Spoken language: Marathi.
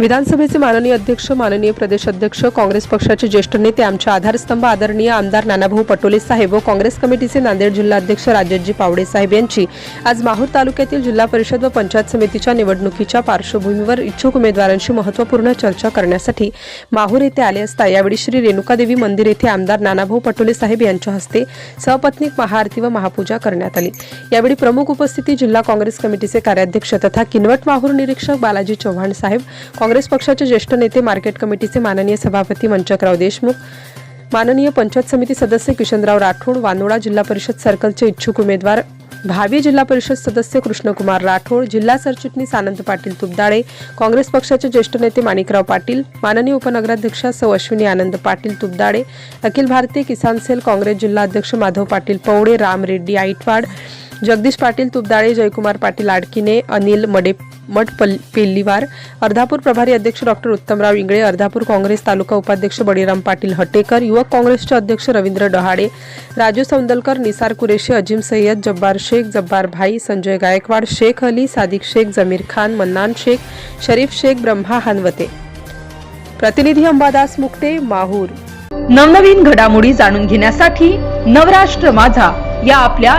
विधानसभेचे माननीय अध्यक्ष माननीय प्रदेश अध्यक्ष काँग्रेस पक्षाचे ज्येष्ठ नेते आमचे आधारस्तंभ आदरणीय आमदार नानाभाऊ पटोले साहेब व काँग्रेस कमिटीचे नांदेड जिल्हा अध्यक्ष राजजी पावडे साहेब यांची आज माहूर तालुक्यातील जिल्हा परिषद व पंचायत समितीच्या निवडणुकीच्या पार्श्वभूमीवर इच्छुक उमेदवारांशी महत्त्वपूर्ण चर्चा करण्यासाठी माहूर येथे आले असता यावेळी श्री रेणुकादेवी मंदिर येथे आमदार नानाभाऊ पटोले साहेब यांच्या हस्ते सपत्नीक महाआरती व महापूजा करण्यात आली. यावेळी प्रमुख उपस्थिती जिल्हा काँग्रेस कमिटीचे कार्याध्यक्ष तथा किनवट माहूर निरीक्षक बालाजी चव्हाण साहेब काँग्रेस पक्षाचे ज्येष्ठ नेते मार्केट कमिटीचे माननीय सभापती मंचकराव देशमुख माननीय पंचायत समिती सदस्य किशनराव राठोड वानोडा जिल्हा परिषद सर्कलचे इच्छुक उमेदवार भावी जिल्हा परिषद सदस्य कृष्णकुमार राठोड जिल्हा सरचिटणीस आनंद पाटील तुबदाळे काँग्रेस पक्षाचे ज्येष्ठ नेते माणिकराव पाटील माननीय उपनगराध्यक्षा सौ अश्विनी आनंद पाटील तुबदाळे अखिल भारतीय किसान सेल काँग्रेस जिल्हा अध्यक्ष माधव पाटील पवडे राम रेड्डी आईटवाड जगदीश पाटील तुबदाळे जयकुमार पाटील आडकिने अनिल मडे मठ पेल्लीवार अर्धापूर प्रभारी अध्यक्ष डॉक्टर उत्तमराव इंगळे अर्धापूर काँग्रेस तालुका उपाध्यक्ष बळीराम पाटील हटेकर युवक काँग्रेसचे अध्यक्ष रवींद्र डहाडे राजू सौंदलकर निसार कुरेशी अजिम सय्यद जब्बार शेख जब्बार भाई संजय गायकवाड शेख अली सादिक शेख जमीर खान मन्नान शेख शरीफ शेख ब्रह्मा हानवते. प्रतिनिधी अंबादास मुक्ते माहूर. नवनवीन घडामोडी जाणून घेण्यासाठी नवराष्ट्र माझा या आपल्या